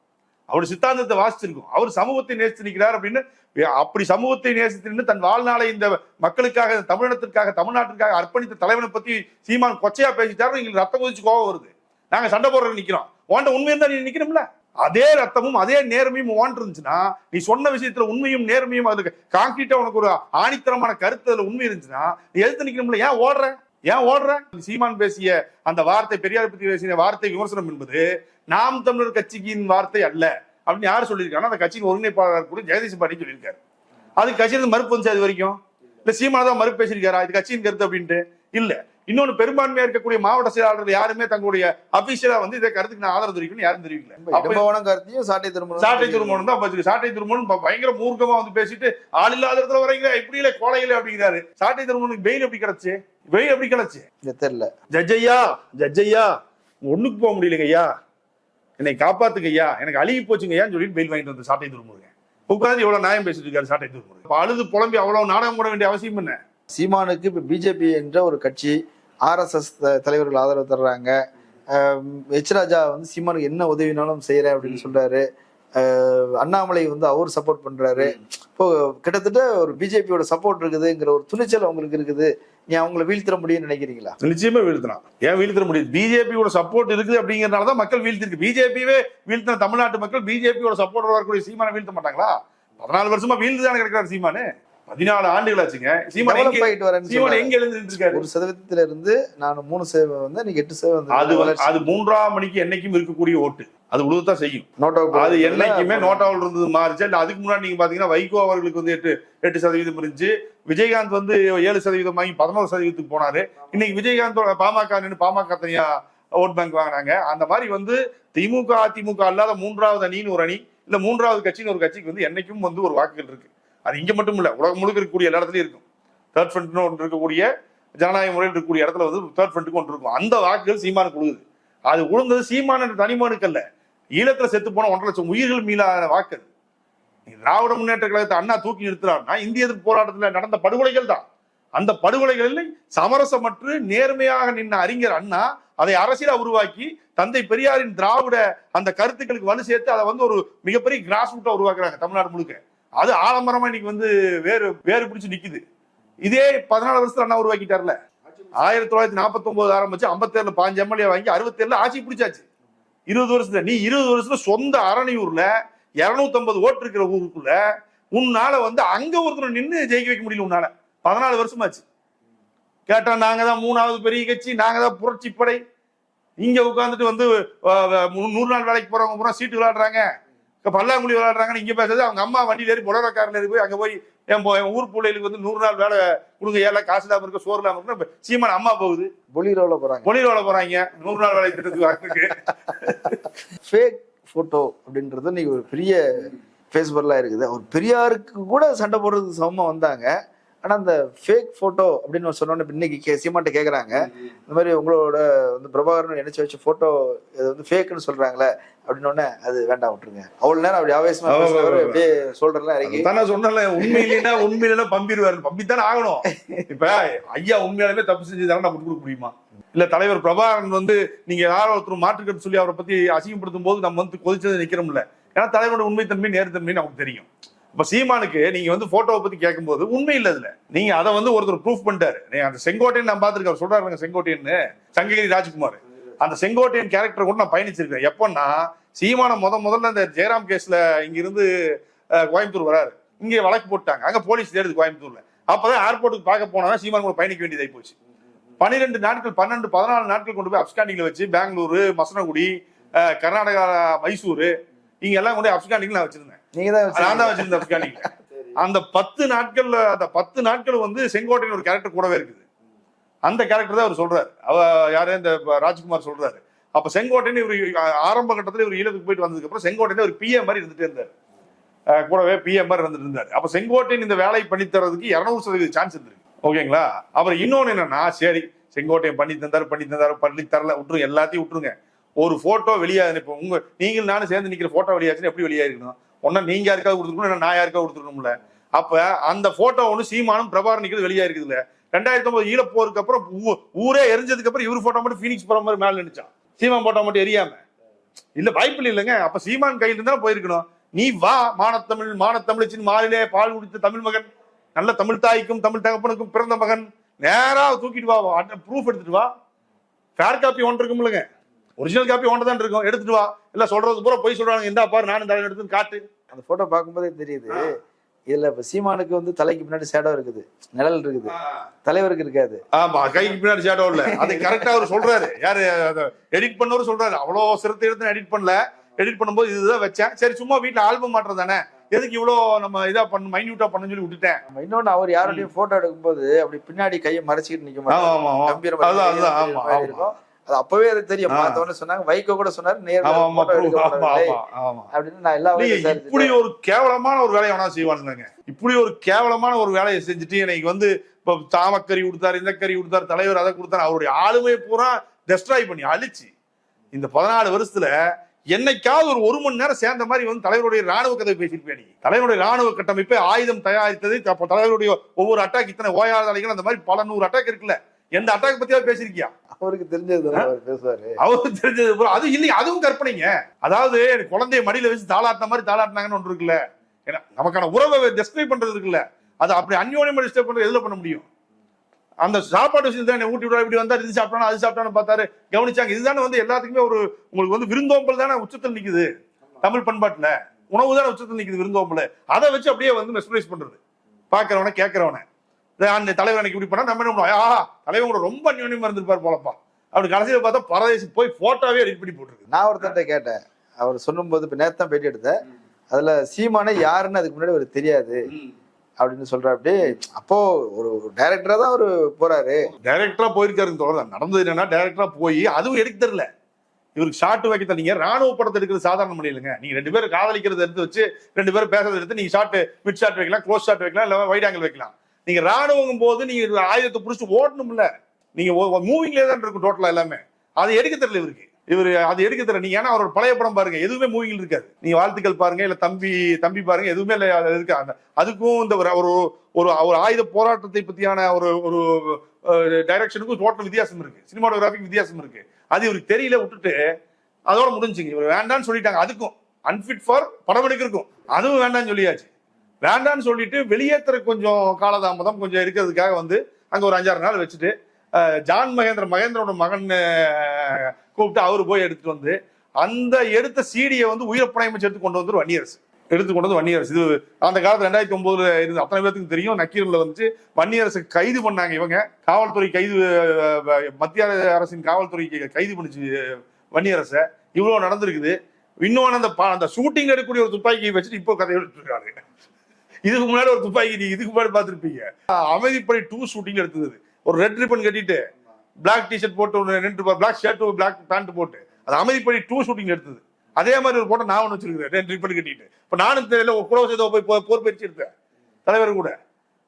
அவருடைய சித்தாந்தத்தை வாசிச்சிருக்கோம் அவர் சமூகத்தை நேசித்து நிற்கிறார் அப்படின்னு அப்படி சமூகத்தை நேசித்து தன் வாழ்நாளை இந்த மக்களுக்காக தமிழினத்திற்காக தமிழ்நாட்டிற்காக அர்ப்பணித்த தலைவனை பத்தி சீமான் கொச்சையா பேசிட்டாரு எங்களுக்கு ரத்தம் குதிச்சு கோவம் வருது. நாங்க சண்டை போடுறது நிக்கிறோம். உன்ட்ட உண்மை இருந்தா நீ நிக்கணும்ல? அதே ரத்தமும் அதே நேர்மையும் உன்ட்ட இருந்துச்சுன்னா நீ சொன்ன விஷயத்துல உண்மையும் நேர்மையும் அதுக்கு காங்கிரீட்டா உனக்கு ஒரு ஆணித்தரமான கருத்து அதுல உண்மை இருந்துச்சுன்னா நீ எழுத்து நிக்கணும்ல ஏன் ஓடுற? ஏன் ஓடுற? சீமான் பேசிய அந்த வார்த்தை பெரியார் பத்தி பேசிய வார்த்தை விமர்சனம் என்பது நாம் தமிழர் கட்சியின் வார்த்தை அல்ல. அப்படின்னு யார் சொல்லியிருக்காங்க அந்த கட்சியின் ஒருங்கிணைப்பாளர் கூட ஜெகதீஷ் பாட்டி சொல்லியிருக்காரு. அது கட்சியிலிருந்து மறுப்பு வந்துச்சு அது வரைக்கும்? இல்ல சீமானதான் மறுப்பு பேசியிருக்காரா? இது கட்சியின் கருத்து அப்படின்ட்டு? இல்ல. இன்னொன்னு பெரும்பான்மையா இருக்கக்கூடிய மாவட்ட செயலாளர்கள் யாருமே தங்களுடைய அபிஷியலா வந்து இதை கருத்துக்கு நான் ஆதரவு தெரிவிக்கணும் யாரும் தெரிவிக்கல கருத்தையும் சாட்டை திருமணம் சாட்டை திருமணம் தான் சாட்டை திருமணம் பயங்கர மூர்க்கமா வந்து பேசிட்டு ஆள் இல்லாத இடத்துல வரீங்க இப்படி இல்ல கோலையில அப்படிங்கிறாரு. சாட்டை திருமணம் பெயில் எப்படி கிடைச்சு? பெயில் எப்படி கிடைச்சு? தெரியல. ஜட்ஜையா ஜட்ஜையா ஒண்ணுக்கு போக முடியலங்க ஐயா. என்னை காப்பாத்துங்க ஐயா. எனக்கு அழுகி போச்சுங்க ஐயான்னு சொல்லிட்டு பெயில் வாங்கிட்டு வந்து சாட்டை திருமுருங்க உட்காந்து இவ்வளவு நியாயம் பேசிட்டு இருக்காரு சாட்டை திருமுருங்க இப்ப அழுது புலம்பி அவ்வளவு நாடகம் போட வேண்டிய அவசியம் என்ன? சீமானுக்கு இப்ப பிஜேபி என்ற ஒரு கட்சி ஆர்எஸ்எஸ் தலைவர்கள் ஆதரவு தர்றாங்க. ஆம், எச் ராஜா வந்து சீமானுக்கு என்ன உதவினாலும் செய்யறேன் அப்படின்னு சொல்றாரு. அண்ணாமலை வந்து அவர் சப்போர்ட் பண்றாரு. இப்போ கிட்டத்தட்ட ஒரு பிஜேபியோட சப்போர்ட் இருக்குதுங்கிற ஒரு துணிச்சல் அவங்களுக்கு இருக்குது. நீ அவங்கள வீழ்த்திட முடியும்னு நினைக்கிறீங்களா? நிச்சயமா வீழ்த்தலாம். ஏன் வீழ்த்திட முடியுது? பிஜேபியோட சப்போர்ட் இருக்குது அப்படிங்கறதுனால தான் மக்கள் வீழ்த்திருக்கு. பிஜேபியே வீழ்த்தின தமிழ்நாட்டு மக்கள் பிஜேபியோட சப்போர்ட் வரக்கூடிய சீமானை வீழ்த்த மாட்டாங்களா? பதினாலு வருஷமா வீழ்ந்து தானே கிடக்கிறாரு சீமானு. பதினாலு ஆண்டுகள் ஆச்சுங்க. சீமான் எங்க சீமான். எங்க எழுந்துட்டு இருக்காரு ஒரு சதவீதத்துல இருந்து நான் மூணு சேவை வந்து நீங்க எட்டு சேவை அது அது மூன்றாம் மணிக்கு என்னைக்கும் இருக்கக்கூடிய ஓட்டு. அது உழுவத்தான் செய்யும். நோட் அது என்னைக்குமே நோட்டாவில் இருந்தது மாறிச்சு. இல்ல அதுக்கு முன்னாடி நீங்க பாத்தீங்கன்னா வைகோ அவர்களுக்கு வந்து எட்டு எட்டு சதவீதம் இருந்துச்சு. விஜயகாந்த் வந்து ஏழு சதவீதம் வாங்கி பதினோரு சதவீதத்துக்கு போனாரு. இன்னைக்கு விஜயகாந்தோட பாமக பாமக தனியா ஓட் பேங்க் வாங்கினாங்க அந்த மாதிரி வந்து திமுக அதிமுக அல்லாத மூன்றாவது அணின்னு ஒரு அணி இல்ல மூன்றாவது கட்சின்னு ஒரு கட்சிக்கு வந்து என்னைக்கும் வந்து ஒரு வாக்குகள் இருக்கு. அது இங்க மட்டும் இல்ல உலகம் முழுக்க இருக்கக்கூடிய எல்லா இடத்துலையும் இருக்கும். தேர்ட் ஃப்ரண்ட்னு ஒன்று இருக்கக்கூடிய ஜனநாயக முறையில் இருக்கக்கூடிய இடத்துல வந்து தேர்ட் ஃப்ரண்ட்டுக்கு ஒன்று இருக்கும். அந்த வாக்குகள் சீமானுக்கு கொடுக்குது அது உழுந்தது சீமான தனிமானுக்கு அல்ல. ஈழத்துல செத்து போன ஒன்றரை லட்சம் உயிர்கள் மீளான வாக்கு அது. திராவிட முன்னேற்ற கழகத்தை அண்ணா தூக்கி நிறுத்துறாருன்னா இந்திய எதிர்ப்பு போராட்டத்தில் நடந்த படுகொலைகள் தான். அந்த படுகொலைகளில் சமரசமற்று நேர்மையாக நின்ன அறிஞர் அண்ணா அதை அரசியலா உருவாக்கி தந்தை பெரியாரின் திராவிட அந்த கருத்துக்களுக்கு வலு சேர்த்து அதை வந்து ஒரு மிகப்பெரிய கிராஸ் ரூட்டா உருவாக்குறாங்க தமிழ்நாடு முழுக்க. அது ஆலம்பரமா இன்னைக்கு வந்து வேறு வேறு பிடிச்சு நிக்குது. இதே பதினாலு வருஷத்துல அண்ணா உருவாக்கிட்டார்ல. ஆயிரத்தி தொள்ளாயிரத்தி நாற்பத்தி ஒன்பது ஆரம்பிச்சு ஐம்பத்தேழுல பாஞ்சு எம்எல்ஏ வாங்கி அறுபத்தேழுல ஆட்சி பிடிச்சாச்சு. இருபது வருஷத்துல நீ இருபது வருஷத்துல சொந்த அரணியூர்ல இருநூத்தி ஐம்பது ஓட்டு இருக்கிற ஊருக்குள்ள உன்னால வந்து அங்க ஒருத்தர் நின்று ஜெயிக்க வைக்க முடியல உன்னால. பதினாலு வருஷமாச்சு. கேட்டா நாங்க தான் மூணாவது பெரிய கட்சி நாங்க தான் புரட்சி படை. இங்க உட்காந்துட்டு வந்து நூறு நாள் வேலைக்கு போறவங்க பூரா சீட்டு விளையாடுறாங்க. இப்ப பல்லாங்குழி விளையாடுறாங்கன்னு இங்க பேசுறது அவங்க அம்மா வண்டியில ஏறி பொலரோ கார்ல ஏறி போய் அங்க போய் என் ஊர் பிள்ளைகளுக்கு வந்து நூறு நாள் வேலை கொடுங்க ஏழை காசு இல்லாம இருக்க சோறு இல்லாம இருக்கு சீமான் அம்மா போகுது. பொலிரோல போறாங்க. பொலிரோல போறாங்க. நூறு நாள் வேலை திட்டத்துக்கு ஃபேக் போட்டோ அப்படின்றது இன்னைக்கு ஒரு பெரிய ஃபேஸ்புக்கில் இருக்குது. அவர் பெரியாருக்கு கூட சண்டை போடுறதுக்கு சமமா வந்தாங்க. ஆனா அந்த ஃபேக் போட்டோ அப்படின்னு சொன்னோன்னே இன்னைக்கு சீமான்ட்ட கேக்குறாங்க. இந்த மாதிரி உங்களோட வந்து பிரபாகரன் நினைச்சு வச்ச போட்டோ இது வந்து ஃபேக்னு சொல்றாங்களே அப்படின்னு அது வேண்டாம் விட்டுருங்க. அவ்வளவு நேரம் அப்படி ஆவேசமா. அப்படியே சொல்றேன் இறங்கி தானே சொன்னல உண்மை இல்லைன்னா உண்மை இல்லைன்னா பம்பிடுவாரு. பம்பித்தானே ஆகணும். இப்ப ஐயா உண்மையாலுமே தப்பு செஞ்சதால நம்ம கொடுக்க முடியுமா? இல்ல தலைவர் பிரபாகரன் வந்து நீங்க யாரோ ஒருத்தர் மாற்றுக்கட்டு சொல்லி அவரை பத்தி அசிங்கப்படுத்தும் போது நம்ம வந்து கொதிச்சது நிக்கிறோம்ல. ஏன்னா தலைவரோட உண்மைத்தன்மை நேர்த்தன்மை நமக்கு தெரியும். இப்ப சீமானுக்கு நீங்க வந்து போட்டோவை பத்தி கேட்கும்போது உண்மை இல்ல அதுல. நீங்க அதை வந்து ஒருத்தர் ப்ரூஃப் பண்ணிட்டாரு. நீ அந்த செங்கோட்டையன் நான் பார்த்திருக்கேன். சொல்றாருங்க செங்கோட்டையன்னு. சங்ககிரி ராஜ்குமார். அந்த செங்கோட்டையன் கேரக்டர் கூட நான் பயணிச்சிருக்கேன். எப்பன்னா சீமான முத முதல்ல இந்த ஜெயராம் கேஸ்ல இங்க இருந்து கோயம்புத்தூர் வராரு. இங்க வழக்கு போட்டாங்க. அங்க போலீஸ் தேடுது கோயம்புத்தூர்ல. அப்பதான் ஏர்போர்ட்டுக்கு பார்க்க போனா சீமான் கூட பயணிக்க வேண்டியதாகி போச்சு. பன்னிரெண்டு நாட்கள் பன்னெண்டு பதினாலு நாட்கள் கொண்டு போய் அப்ஸ்காண்டிங்ல வச்சு பெங்களூரு மசனகுடி கர்நாடகா மைசூரு இங்க எல்லாம் கொண்டு போய் நான் வச்சிருந்தேன். நீங்க தான் நான் தான் வச்சிருந்தேன் அந்த பத்து நாட்கள்ல அந்த பத்து நாட்கள் வந்து செங்கோட்டையின் ஒரு கேரக்டர் கூடவே இருக்குது. அந்த கேரக்டர் தான் அவர் சொல்றாரு. அவ யாரு? இந்த ராஜ்குமார் சொல்றாரு. அப்ப செங்கோட்டையன் இவர் ஆரம்ப கட்டத்துல இவர் ஈழத்துக்கு போயிட்டு வந்ததுக்கு அப்புறம் செங்கோட்டையன் ஒரு பிஏ மாதிரி இருந்துட்டே இருந்தார். கூடவே பிஏ மாதிரி இருந்துட்டு இருந்தாரு. அப்ப செங்கோட்டையன் இந்த வேலை பண்ணி தரதுக்கு இருநூறு சதவீத சான்ஸ் இருந்திருக்கு. ஓகேங்களா? அப்புறம் இன்னொன்னு என்னன்னா சரி செங்கோட்டையன் பண்ணி தந்தாரு பண்ணி தந்தாரு பண்ணி தரல விட்டுருங்க எல்லாத்தையும் விட்டுருங்க. ஒரு போட்டோ வெளியாது இப்போ உங்க நீங்கள் நானும் சேர்ந்து நிக்கிற போட்டோ வெளியாச்சுன்னா எப்படி வெளியாயிருக்கணும்? ஒன்னா நீங்க யாருக்காவது கொடுத்துருக்கணும் நான் யாருக்காவது கொடுத்துருக்கணும்ல. அப்ப அந்த போட்டோ ஒண்ணு சீமானும் பிரபாரம் நிக்கிறது வெளியா இருக்குதுல்ல. ரெண்டாயிரத்தி ஒன்பது ஈழப்போருக்கு அப்புறம் ஊ- ஊரே எரிஞ்சதுக்கு அப்புறம் இவர் போட்டோ மட்டும் ஃபீனிக்ஸ் போற மாதிரி மேல நினைச்சான் சீமான் போட்டோ மட்டும் எரியாம. இல்ல வாய்ப்பு இல்லைங்க. அப்ப சீமான் கையில இருந்தாலும் போயிருக்கணும். நீ வா மானத்தமிழ் மானத்தமிழ்ச்சின் மாலிலே பால் குடித்த தமிழ் மகன் நல்ல தமிழ் தாய்க்கும் தமிழ் தகப்பனுக்கும் பிறந்த மகன் நேரா தூக்கிட்டு வா ப்ரூஃப் எடுத்துட்டு வா. ஃபேர் காப்பி ஒன்று இருக்கும்லங்க. ஒரிஜினல் காப்பி ஒன்று தான் இருக்கும். எடுத்துட்டு வா. இல்ல சொல்றது பூரா போய் சொல்றாங்க. இந்த பாரு நானும் தலை எடுத்து காட்டு. அந்த போட்டோ பார்க்கும்போதே தெரியுது. இதுல இப்ப சீமானுக்கு வந்து தலைக்கு பின்னாடி சேடோ இருக்குது. நிழல் இருக்குது. தலைவருக்கு இருக்காது. ஆமா கைக்கு பின்னாடி ஷேடோ இல்ல. அது கரெக்டா அவர் சொல்றாரு. யாரு எடிட் பண்ணவர் சொல்றாரு. அவ்வளவு சிறுத்தை எடுத்து எடிட் பண்ணல. எடிட் பண்ணும்போது இதுதான் வச்சேன். சரி சும்மா வீட்ல ஆல்பம் மாட்டுறது தானே. எதுக்கு இவ்வளோ நம்ம இதா பண்ணு மைன்யூட்டா பண்ணு சொல்லி விட்டுட்டேன். இன்னொன்னு அவர் யாரோடையும் போட்டோ எடுக்கும்போது அப்படி பின்னாடி கையை மறைச்சிக்கிட்டு நிக்க ஆமா அது அப்பவே அது தெரியும். ஆ. பார்த்தவொடனே சொன்னாங்க. வைகோ கூட சொன்னாரு. நேர்ல அப்படின்னு நான் எல்லா இப்படி. ஒரு கேவலமான ஒரு வேலையை வேணா செய்வானுங்க இப்படி ஒரு கேவலமான ஒரு வேலையை செஞ்சுட்டு எனக்கு வந்து இப்போ தாமக்கறி கொடுத்தாரு இந்த கறி கொடுத்தாரு தலைவர் அதை கொடுத்தாரு அவருடைய ஆளுமையை பூரா டெஸ்ட்ராய் பண்ணி அழிச்சு இந்த பதினாலு வருஷத்துல என்னைக்காவது ஒரு ஒரு மணி நேரம் சேர்ந்த மாதிரி வந்து தலைவருடைய ராணுவ கதை பேசியிருப்பேன் நீ தலைவருடைய ராணுவ கட்டமைப்பை ஆயுதம் தயாரித்தது தலைவருடைய ஒவ்வொரு அட்டாக் இத்தனை ஓயாத அலைகள் அந்த மாதிரி பல நூறு அட்டாக் இருக்குல்ல. எந்த அட்டாக் பத்தியாவது பேசியிருக்கியா? அவருக்கு தெரிஞ்சது பேசுவாரு. அவருக்கு தெரிஞ்சது பூரா அது இல்லைங்க அதுவும் கற்பனைங்க. அதாவது குழந்தைய மடியில வச்சு தாளாட்டின மாதிரி தாளாட்டினாங்கன்னு ஒன்று இருக்குல்ல. ஏன்னா நமக்கான உறவை டெஸ்கிரைப் பண்றது இருக்குல்ல. அது அப்படி அந்யோன்யமா டிஸ்டர்ப் பண்றது எதுல பண்ண முடியும்? அந்த சாப்பாடு விஷயம் தான் ஊட்டி விட இப்படி வந்தா இது சாப்பிட்டானா அது சாப்பிட்டானு பார்த்தாரு கவனிச்சாங்க. இதுதானே வந்து எல்லாத்துக்குமே ஒரு உங்களுக்கு வந்து விருந்தோம்பல் தானே உச்சத்தில் நிக்குது. தமிழ் பண்பாட்டுல. உணவு தானே உச்சத்தில் நிக்குது விருந்தோம்பல். அதை வச்சு அப்படியே வந்து மெஸ்மரைஸ் பண்றது. பாக்குறவன கேட்கறவன. அந்த தலைவர் அன்னைக்கு இப்படி பண்ணா நம்ம என்ன பண்ணுவோம்? ஆஹா தலைவன் கூட ரொம்ப அந்யோன்யமா இருந்திருப்பாரு போலப்பா. அப்படி கடைசியில பார்த்தா பரதேசி போய் போட்டோவே எடிட் பண்ணி போட்டுருக்கு. நான் ஒருத்தன்ட்ட கேட்டேன். அவர் சொல்லும்போது இப்ப நேத்து தான் பேட்டி எடுத்தேன். அதுல சீமானே யாருன்னு அதுக்கு முன்னாடி அவருக்கு தெரியாது. அப்படின்னு சொல்றாப்படி அப்போ ஒரு டைரக்டரா தான் அவரு போறாரு. டைரக்டரா போயிருக்காருன்னு தோணுது நடந்தது என்னன்னா டைரக்டரா போய் அதுவும் எடுக்க தெரியல. இவருக்கு ஷார்ட் வைக்க தரீங்க ராணுவ படத்தை எடுக்கிறது சாதாரண முடியலங்க நீங்க ரெண்டு பேரும் காதலிக்கிறது எடுத்து வச்சு ரெண்டு பேரும் பேசுறதை எடுத்து நீங்க ஷார்ட் மிட் ஷாட் வைக்கலாம் க்ளோஸ் ஷாட் வைக்கலாம் இல்ல வைட் ஆங்கிள் வைக்கலாம். நீங்க ராணுவங்கும் போது நீங்க ஆயுதத்தை புடிச்சு ஓடணும்ல நீங்க மூவிங்லேயே தான் இருக்கும் டோட்டலா எல்லாமே. அதை எடுக்க தெரியல இவருக்கு. இவர் அது எடுக்க தெரியல. நீங்க ஏன்னா அவரோட பழைய படம் பாருங்க. எதுவுமே மூவிகள் இருக்காது. நீங்க வாழ்த்துக்கள் பாருங்க. இல்ல தம்பி தம்பி பாருங்க. எதுவுமே இல்லை. அது இருக்கு. அந்த அதுக்கும் இந்த ஒரு ஒரு ஒரு ஒரு ஆயுத போராட்டத்தை பத்தியான ஒரு ஒரு டைரக்ஷனுக்கும் டோட்டல் வித்தியாசம் இருக்கு. சினிமாட்டோகிராஃபிக் வித்தியாசம் இருக்கு. அது இவருக்கு தெரியல விட்டுட்டு அதோட முடிஞ்சுங்க. இவர் வேண்டாம்னு சொல்லிட்டாங்க. அதுக்கும் அன்ஃபிட் ஃபார் படம் எடுக்கிறதுக்கும். அதுவும் வேண்டாம்னு சொல்லியாச்சு. வேண்டாம்னு சொல்லிட்டு வெளியேற்றுற கொஞ்சம் காலதாமதம் கொஞ்சம் இருக்கிறதுக்காக வந்து அங்க ஒரு அஞ்சாறு நாள் வச்சுட்டு ஜான் மகேந்திர மகேந்திரோட மகன் கூப்பிட்டு அவரு போய் எடுத்துட்டு வந்து அந்த எடுத்த சீடியை வந்து உயிரப்பணயம் வச்சு எடுத்து கொண்டு வந்து வன்னியரசு. எடுத்து கொண்டு வந்து வன்னியரசு. இது அந்த காலத்துல ரெண்டாயிரத்தி ஒன்பதுல இருந்து அத்தனை பேருக்கு தெரியும். நக்கீரில் வந்து வன்னியரசு கைது பண்ணாங்க இவங்க. காவல்துறை கைது மத்திய அரசின் காவல்துறை கைது பண்ணிச்சு வன்னியரசை. இவ்வளவு நடந்திருக்குது. இன்னொன்று அந்த பா- அந்த ஷூட்டிங் எடுக்கக்கூடிய ஒரு துப்பாக்கியை வச்சுட்டு இப்போ கதை எடுத்துட்டு இருக்காங்க இதுக்கு முன்னாடி ஒரு துப்பாக்கி நீங்க இதுக்கு முன்னாடி பார்த்திருப்பீங்க. அமைதிப்படை டூ ஷூட்டிங் எடுத்தது. ஒரு ரெட் ரிப்பன் கட்டிட்டு பிளாக் டிஷர்ட் போட்டு ஒன்று நின்று பிளாக் ஷர்ட் பிளாக் பேண்ட் போட்டு அது அமைதிப்படை டூ ஷூட்டிங் எடுத்தது. அதே மாதிரி ஒரு போட்டோ நான் ஒன்று வச்சிருக்கேன் ரெண்டு ரிப்பன் கட்டிட்டு. இப்போ நானும் தெரியல கூட செய்த போய் போ- போர் பயிற்சி எடுத்தேன். தலைவர் கூட.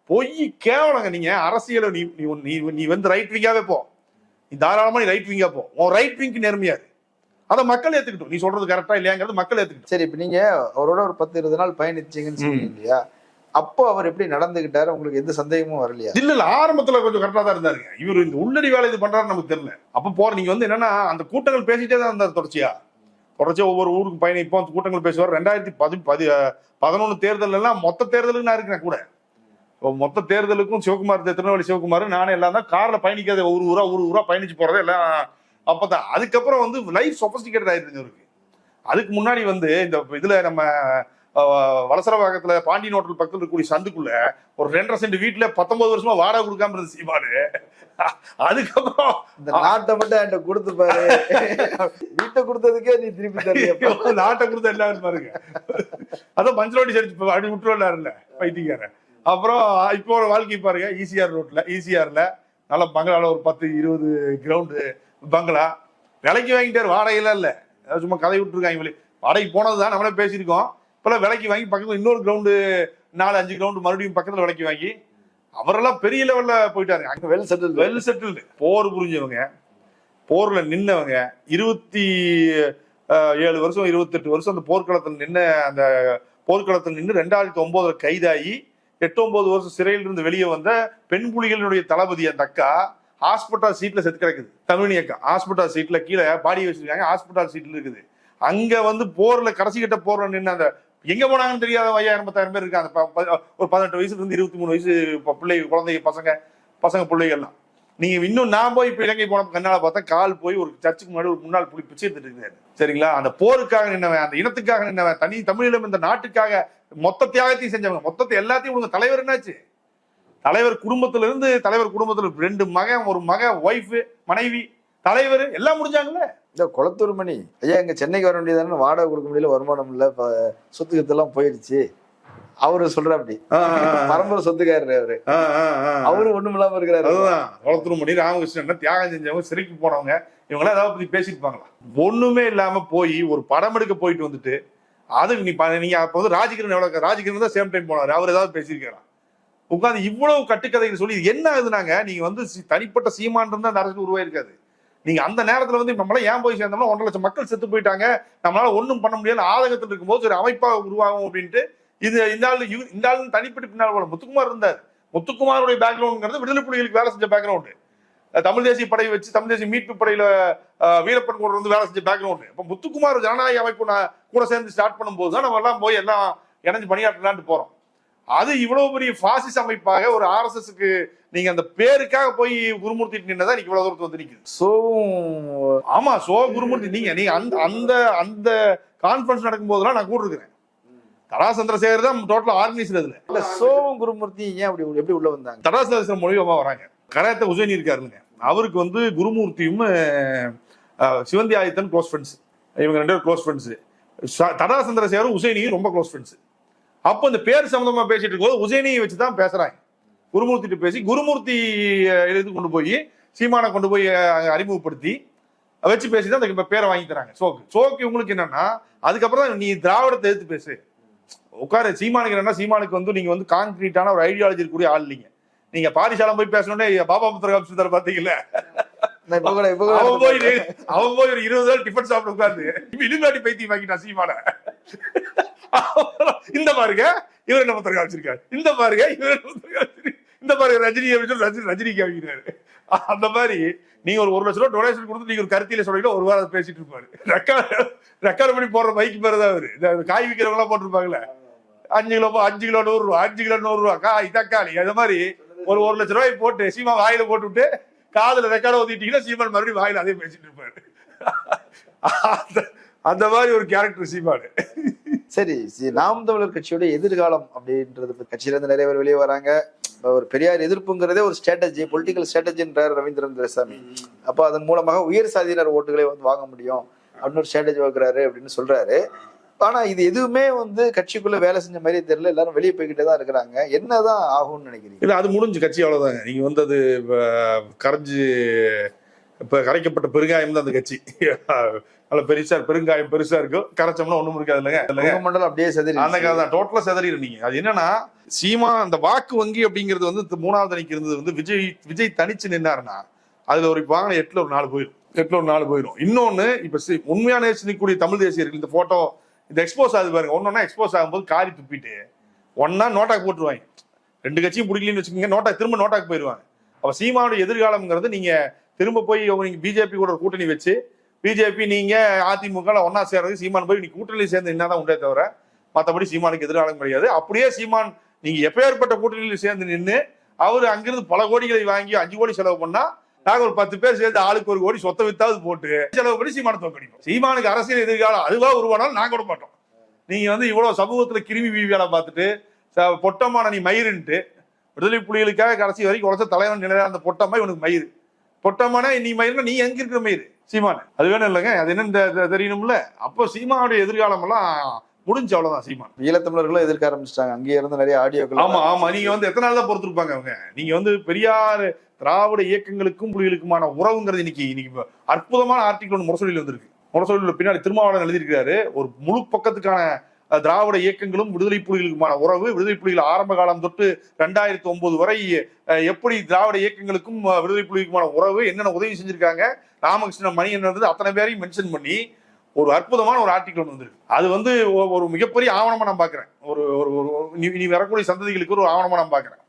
பொய் கேவலங்க நீங்க அரசியல நீ நீ நீ நீ வந்து ரைட் விங்காவே போ. நீ தாராளமா நீ ரைட் விங்கா போ. உன் ரைட் விங்க்கு நேர்மையாது அதை மக்கள் ஏத்துக்கிட்டோம். நீ சொல்றது கரெக்டா இல்லையாங்கிறது மக்கள் ஏத்துக்கிட்டோம். சரி இப்ப நீங்க அவரோட ஒரு பத்து இருபது நாள் பயணிச்சீங்கன்னு சொன்னீங்க இல்லையா? அப்போ அவர் எப்படி நடந்துகிட்டாரு? உங்களுக்கு எந்த சந்தேகமும் வரலையா? இல்ல இல்ல ஆரம்பத்துல கொஞ்சம் கரெக்டா தான் இருந்தாருங்க. இவர் இந்த உள்ளடி வேலை இது பண்றாரு நமக்கு தெரியல. அப்ப போற நீங்க வந்து என்னன்னா அந்த கூட்டங்கள் பேசிட்டே தான் இருந்தார் தொடர்ச்சியா. தொடர்ச்சியா ஒவ்வொரு ஊருக்கு பயணம் இப்போ அந்த கூட்டங்கள் பேசுவார். ரெண்டாயிரத்தி பதி பதி பதினொன்னு தேர்தல் எல்லாம் மொத்த தேர்தலுக்கு நான் இருக்கிறேன் கூட. மொத்த தேர்தலுக்கும் சிவகுமார் திருநெல்வேலி சிவகுமார் நானே எல்லாம் தான் கார்ல பயணிக்காத ஒரு ஊரா ஒரு ஊரா பயணிச்சு போறதே எல்லாம் அப்பதான். அதுக்கப்புறம் வந்து லைஃப் சொபஸ்டிகேட்டட் ஆயிருக்கு இவருக்கு. அதுக்கு முன்னாடி வந்து இந்த இதுல நம்ம அஹ், வலசரவாக்கத்துல பாண்டியன் ஹோட்டல் பக்கத்துல இருக்கக்கூடிய சந்துக்குள்ள ஒரு ரெண்டரை சென்ட் வீட்டுல பத்தொன்பது வருஷமா வாடகை கொடுக்காம இருந்த சீமானு. அதுக்கப்புறம் இந்த நாட்டை மட்டும் என்கிட்ட கொடுத்து பாரு. வீட்டை கொடுத்ததுக்கே நீ திருப்பி தரலையப்பா நாட்டை கொடுத்த எல்லாரும் பாருங்க. அதான் பஞ்சரோடி சர்ச் அப்படி விட்டுருவாருல்ல பைத்தியக்காரன். அப்புறம் இப்போ ஒரு வாழ்க்கை பாருங்க ஈசிஆர் ரோட்ல ஈசிஆர்ல நல்ல பங்களால ஒரு பத்து இருபது கிரவுண்டு பங்களா. விலைக்கு வாங்கிட்டாரு வாடகைலாம் இல்ல. சும்மா கதை விட்டுருக்காங்க வாடகைக்கு போனதுதான் நம்மளே பேசியிருக்கோம். இப்பெல்லாம் விலைக்கு வாங்கி பக்கத்துல இன்னொரு கிரவுண்டு நாலு அஞ்சு கிரவுண்டு மறுபடியும் பக்கத்துல விலைக்கு வாங்கி அவரெல்லாம் பெரிய லெவல்ல போயிட்டாரு. அங்க வெல் செட்டில் வெல் செட்டில்டு போர் புரிஞ்சவங்க போர்ல நின்னவங்க இருபத்தி ஏழு வருஷம் இருபத்தெட்டு வருஷம் அந்த போர்க்களத்தில் நின்ன அந்த போர்க்களத்தில் நின்று ரெண்டாயிரத்தி ஒன்பதுல கைதாகி எட்டு ஒன்பது வருஷம் சிறையில் இருந்து வெளியே வந்த பெண் புலிகளினுடைய தளபதி அந்த அக்கா ஹாஸ்பிட்டல் சீட்ல செத்து கிடக்குது. தமிழி அக்கா ஹாஸ்பிட்டல் சீட்ல கீழே பாடி வச்சிருக்காங்க ஹாஸ்பிட்டல் சீட்ல இருக்குது. அங்க வந்து போர்ல கடைசி கிட்ட போர்ல நின்று அந்த எங்க போனாங்கன்னு தெரியாத ஐயாயிரம் பத்தாயிரம் பேர் இருக்காங்க. ஒரு பதினெட்டு வயசுல இருந்து இருபத்தி மூணு வயசு பிள்ளை குழந்தை பசங்க பசங்க பிள்ளைகள்லாம். நீங்க இன்னும் நான் போய் இப்ப இலங்கை போன கண்ணால பார்த்தா கால் போய் ஒரு சர்ச்சுக்கு முன்னாடி ஒரு முன்னாள் புலி பிச்சை எடுத்துட்டு சரிங்களா? அந்த போருக்காக நின்னவன் அந்த இனத்துக்காக நின்னவன் தனி தமிழிலும் இந்த நாட்டுக்காக மொத்த தியாகத்தையும் செஞ்சவங்க. மொத்தத்தை எல்லாத்தையும் உங்க தலைவர் என்னாச்சு? தலைவர் குடும்பத்துல இருந்து தலைவர் குடும்பத்துல ரெண்டு மகன் ஒரு மகன் ஒய்ஃப் மனைவி தலைவர் எல்லாம் முடிஞ்சாங்கல்ல? இந்த குளத்தூர் மணி. ஐயா இங்க சென்னைக்கு வர வேண்டியதானே வாடகை கொடுக்க முடியல வருமானம் இல்ல இப்ப கித்தெல்லாம் போயிடுச்சு அவரு சொல்ற அப்படி. பரம்பரை சொத்துக்காரரு அவரு. அவரு ஒண்ணும் இல்லாம இருக்கிறாரு. அதுதான். வளர்த்துருமணி ராமகிருஷ்ணன் தியாகம் செஞ்சவங்க சிறைக்கு போனவங்க இவங்களாம் ஏதாவது பத்தி பேசியிருப்பாங்களா? ஒண்ணுமே இல்லாம போய் ஒரு படம் எடுக்க போயிட்டு வந்துட்டு அதுக்கு நீ நீங்க அப்ப வந்து ராஜகிரண் எவ்வளவு ராஜகிரண் தான் சேம் டைம் போனாரு. அவர் ஏதாவது பேசியிருக்காரா? உட்காந்து இவ்வளவு கட்டுக்கதைகள் சொல்லி என்ன ஆகுதுனாங்க நீங்க வந்து தனிப்பட்ட சீமான் இருந்தா அந்த அரசு உருவாயிருக்காது. நீங்க அந்த நேரத்துல வந்து நம்மளால ஏன் போய் சேர்ந்தோம்னா ஒன்றரை லட்சம் மக்கள் செத்து போயிட்டாங்க. நம்மளால ஒன்றும் பண்ண முடியாது ஆதங்கத்தில் இருக்கும்போது ஒரு அமைப்பாக உருவாகும் அப்படின்ட்டு இது இந்த ஆளு இந்த ஆளு தனிப்பட்டு பின்னால் போல. முத்துக்குமார் இருந்தார். முத்துக்குமாருடைய பேக்ரவுண்ட்ங்கிறது விடுதலை புலிகளுக்கு வேலை செஞ்ச பேக்ரவுண்டு தமிழ் தேசிய படை வச்சு தமிழ் தேசிய மீட்பு படையில வீரப்பன் கூட வந்து வேலை செஞ்ச பேக்ரவுண்டு இப்போ முத்துக்குமார் ஜனநாயக அமைப்பு நான் கூட சேர்ந்து ஸ்டார்ட் பண்ணும்போது தான் நம்ம எல்லாம் போய் எல்லாம் இணைஞ்சு பணியாற்றலான்ட்டு போறோம். அது இவ்வளவு பெரிய பாசிச அமைப்பாக ஒரு ஆர்எஸ்எஸ்க்கு நீங்க அந்த பேருக்காக போய் குருமூர்த்தி நின்னதா நீங்க இவ்வளவு தூரத்து வந்து நிக்குது. சோவும் ஆமா சோ குருமூர்த்தி நீங்க நீங்க அந்த அந்த அந்த கான்ஃபரன்ஸ் நடக்கும் போதெல்லாம் நான் கூட இருக்கிறேன் தடா சந்திரசேகர் தான் டோட்டல் ஆர்கனைசர் அதுல. இல்ல சோவும் குருமூர்த்தி ஏன் அப்படி எப்படி உள்ள வந்தாங்க? தடா சந்திரசேகர் மூலியமா வராங்க. கராத்த உசேனி இருக்காருங்க. அவருக்கு வந்து குருமூர்த்தியும் சிவந்தி ஆதித்தன் க்ளோஸ் ஃப்ரெண்ட்ஸ் இவங்க ரெண்டு பேரும் க்ளோஸ் ஃப்ரெண்ட்ஸ் தடா சந்திரசேகரும் உசேனியும் ரொம்ப க்ளோஸ் ஃப்ரெண்ட்ஸ் அப்போ இந்த பேர் சம்பந்தமா பேசிட்டு இருக்கும்போது உசேனியை வச்சு தான் பேசுறாங்க. குருமூர்த்திட்டு பேசி குருமூர்த்தி எடுத்து கொண்டு போய் சீமானை கொண்டு போய் அறிமுகப்படுத்தி வச்சு பேசி தான் அந்த பேரை வாங்கி தராங்க. சோக்கு. சோக்கு இவங்களுக்கு என்னன்னா அதுக்கப்புறம் தான் நீ திராவிடத்தை எதிர்த்து பேசு. உட்காரு சீமானுக்கு என்னன்னா சீமானுக்கு வந்து நீங்க வந்து கான்கிரீட்டான ஒரு ஐடியாலஜி இருக்கக்கூடிய ஆள் இல்லைங்க. நீங்க பாரிசாலம் போய் பேசணும்னே பாபா முத்திர காமிச்சு பாத்தீங்கல்ல அவன் போய் அவன் போய் ஒரு இருபது நாள் டிஃபன் சாப்பிட உட்கார்ந்து இலுங்காட்டி பைத்தியம் வாங்கிட்டான் சீமான. *laughs* இந்த பாருங்க இவர் என்ன பத்திரம் வச்சிருக்காரு இந்த பாருங்க இவர் என்ன இந்த பாருங்க ரஜினி அப்படின்னு சொல்லி ரஜினி ரஜினி காமிக்கிறாரு. அந்த மாதிரி நீங்க ஒரு ஒரு லட்ச ரூபா டொனேஷன் கொடுத்து நீங்க ஒரு கருத்தியில சொல்லிட்டு ஒரு வாரம் பேசிட்டு இருப்பாரு. ரெக்கார்ட் ரெக்கார்ட் பண்ணி போடுற பைக்கு பேர் தான் அவரு. இந்த காய் விற்கிறவங்க எல்லாம் போட்டிருப்பாங்களே அஞ்சு கிலோ அஞ்சு கிலோ நூறு ரூபா அஞ்சு கிலோ நூறு ரூபா காய் தக்காளி அது மாதிரி ஒரு ஒரு லட்ச ரூபாய் போட்டு சீமா வாயில போட்டு விட்டு காதுல ரெக்கார்டு ஊத்திட்டீங்கன்னா சீமான் மறுபடியும் வாயில அதே பேசிட்டு இருப்பாரு. அந்த மாதிரி ஒரு கேரக்டர் சீமானு. சரி நாம் தமிழர் கட்சியோட எதிர்காலம் அப்படின்றது கட்சியிலேருந்து கட்சியில இருந்து நிறைய பேர் வெளியே வராங்க. ஒரு பெரியார் எதிர்ப்புங்கிறதே ஒரு ஸ்ட்ராட்டஜி பொலிட்டிக்கல் ஸ்ட்ராட்டஜின்றார் ரவீந்திரன் துரைசாமி அப்போ அதன் மூலமாக உயர் சாதியினர் ஓட்டுகளை வந்து வாங்க முடியும் அப்படின்னு ஒரு ஸ்ட்ராட்டஜி வைக்கிறாரு அப்படின்னு சொல்றாரு. ஆனா இது எதுவுமே வந்து கட்சிக்குள்ள வேலை செஞ்ச மாதிரியே தெரியல. எல்லாரும் வெளியே போய்கிட்டே தான் இருக்கிறாங்க. என்னதான் ஆகும்னு நினைக்கிறீங்க? இல்ல அது முடிஞ்சு கட்சி அவ்வளவுதாங்க. நீங்க வந்து அது கரைஞ்சு இப்ப கரைக்கப்பட்ட பெருங்காயம் தான் அந்த கட்சி. நல்ல பெருசா பெருங்காயம் பெருசா இருக்கும் கரைச்சோம்னா ஒண்ணும் இருக்காது இல்லைங்க? இல்லைங்க? மண்டலம் அப்படியே செதறி அந்த கதை தான். டோட்டலா செதறிடு நீங்க. அது என்னன்னா சீமா அந்த வாக்கு வங்கி அப்படிங்கிறது வந்து மூணாவது அணிக்கு இருந்தது வந்து விஜய் விஜய் தனிச்சு நின்னாருன்னா அதுல ஒரு வாங்கின எட்டுல ஒரு நாலு போயிடும். எட்டுல ஒரு நாலு போயிடும். இன்னொன்னு இப்ப உண்மையான நிற்கக்கூடிய தமிழ் தேசியர்கள் இந்த போட்டோ இந்த எக்ஸ்போஸ் ஆகுது பாருங்க. ஒன்னொன்னா எக்ஸ்போஸ் ஆகும்போது காரி துப்பிட்டு ஒன்னா நோட்டாக்கு போட்டுருவாங்க. ரெண்டு கட்சியும் பிடிக்கலன்னு வச்சுக்கோங்க. நோட்டா திரும்ப நோட்டாக்கு போயிடுவாங்க. அப்ப சீமாவுடைய எதிர்காலம்ங்கிறது நீங்க திரும்ப போய் நீங்க பிஜேபி கூட ஒரு கூட்டணி வச்சு பிஜேபி நீங்க அதிமுக ஒன்னா சேர்றது சீமான் போய் நீ கூட்டணி சேர்ந்து என்னதான் உண்டே தவிர மற்றபடி சீமானுக்கு எதிராக கிடையாது. அப்படியே சீமான் நீங்க எப்பேற்பட்ட கூட்டணியில் சேர்ந்து நின்று அவர் அங்கிருந்து பல கோடிகளை வாங்கி அஞ்சு கோடி செலவு பண்ணா நாங்க ஒரு பத்து பேர் சேர்ந்து ஆளுக்கு ஒரு கோடி சொத்தை வித்தாவது போட்டு செலவு பண்ணி சீமான தோக்கடிப்போம். சீமானுக்கு அரசியல் எதிர்காலம் அதுவா உருவானாலும் நாங்க விட மாட்டோம். நீங்க வந்து இவ்வளவு சமூகத்துல கிருமி வீ வேலை பார்த்துட்டு ச- பொட்டமான நீ மயிருன்ட்டு விடுதலை புலிகளுக்காக கடைசி வரைக்கும் உழைச்ச தலைவன் நிலையா அந்த பொட்டமா இவனுக்கு மயிறு. பொட்டமான நீ மயிர்னா நீ எங்க இருக்கிற மயிர் சீமான். அது வேணும் இல்லைங்க. அது என்னன்னு தெரியணும்ல. அப்போ சீமானுடைய எதிர்காலம் எல்லாம் முடிஞ்சு அவ்வளவுதான் சீமான். ஈழத்தமிழர்களும் எதிர்க்க ஆரம்பிச்சிட்டாங்க. அங்கேயே இருந்து நிறைய ஆடியோக்கள் ஆமா ஆமா. நீங்க வந்து எத்தனை நாள் தான் பொறுத்திருப்பாங்க அவங்க? நீங்க வந்து பெரியார் திராவிட இயக்கங்களுக்கும் புலிகளுக்குமான உறவுங்கிறது இன்னைக்கு இன்னைக்கு அற்புதமான ஆர்டிகல் ஒன்று முரசொலியில் வந்திருக்கு. முரசொலியில் பின்னாடி திருமாவளவன் எழுதியிருக்கிறாரு. ஒரு முழு பக்கத்துக்கான திராவிட இயக்கங்களும் விடுதலை புலிகளுக்குமான உறவு விடுதலை புலிகள் ஆரம்ப காலம் தொட்டு ரெண்டாயிரத்தி ஒன்பது வரை எப்படி திராவிட இயக்கங்களுக்கும் விடுதலை புலிகளுக்குமான உறவு என்னென்ன உதவி செஞ்சிருக்காங்க ராமகிருஷ்ணன் மணி என்னது அத்தனை பேரையும் மென்ஷன் பண்ணி ஒரு அற்புதமான ஒரு ஆர்டிக்கல் ஒன்று வந்திருக்கு. அது வந்து ஒரு மிகப்பெரிய ஆவணமா நான் பாக்குறேன். ஒரு ஒரு ஒரு- இனி- வரக்கூடிய சந்ததிகளுக்கு ஒரு ஆவணமா நான் பாக்குறேன்.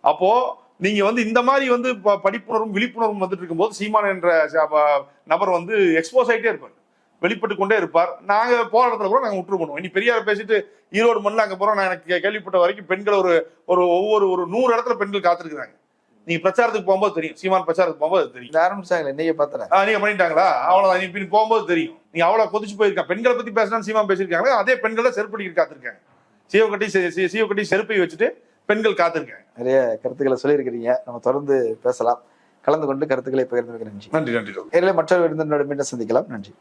அப்போ நீங்க வந்து இந்த மாதிரி வந்து ப- படிப்புணர்வும் விழிப்புணர்வும் வந்துட்டு இருக்கும்போது சீமான் என்ற ப- நபர் வந்து எக்ஸ்போஸ் ஆகிட்டே இருப்பார். வெளிப்பட்டு கொண்டே இருப்பார். நாங்க போற இடத்துல கூட நாங்க விட்டுரு பண்ணுவோம் இனி பெரியார் பேசிட்டு ஈரோடு மண்ணில் அங்க போறோம் நான் எனக்கு கேள்விப்பட்ட வரைக்கும் பெண்கள் ஒரு ஒரு ஒவ்வொரு ஒரு நூறு இடத்துல பெண்கள் காத்திருக்கிறாங்க. நீங்க பிரச்சாரத்துக்கு போகும்போது தெரியும். சீமான் பிரச்சாரத்துக்கு போகும்போது தெரியும். ஆரம்பிச்சாங்களே இன்னைக்கு பார்த்தேன் ஆ, நீங்க பண்ணிட்டாங்களா? அவ்வளவுதான். நீ பின் போகும்போது தெரியும். நீங்க அவ்வளவு கொதிச்சு போயிருக்கா. பெண்களை பத்தி பேசினா சீமா பேசியிருக்காங்க அதே பெண்களை செருப்படி காத்திருக்காங்க. சீவ கட்டி சீவ கட்டி செருப்பை வச்சுட்டு பெண்கள் காத்திருக்காங்க. நிறைய கருத்துக்களை சொல்லியிருக்கிறீங்க. நம்ம தொடர்ந்து பேசலாம். கலந்து கொண்டு கருத்துக்களை பகிர்ந்து நன்றி. நன்றி நன்றி மற்றொரு விருந்தினரோட மீண்டும் சந்திக்கலாம். நன்றி.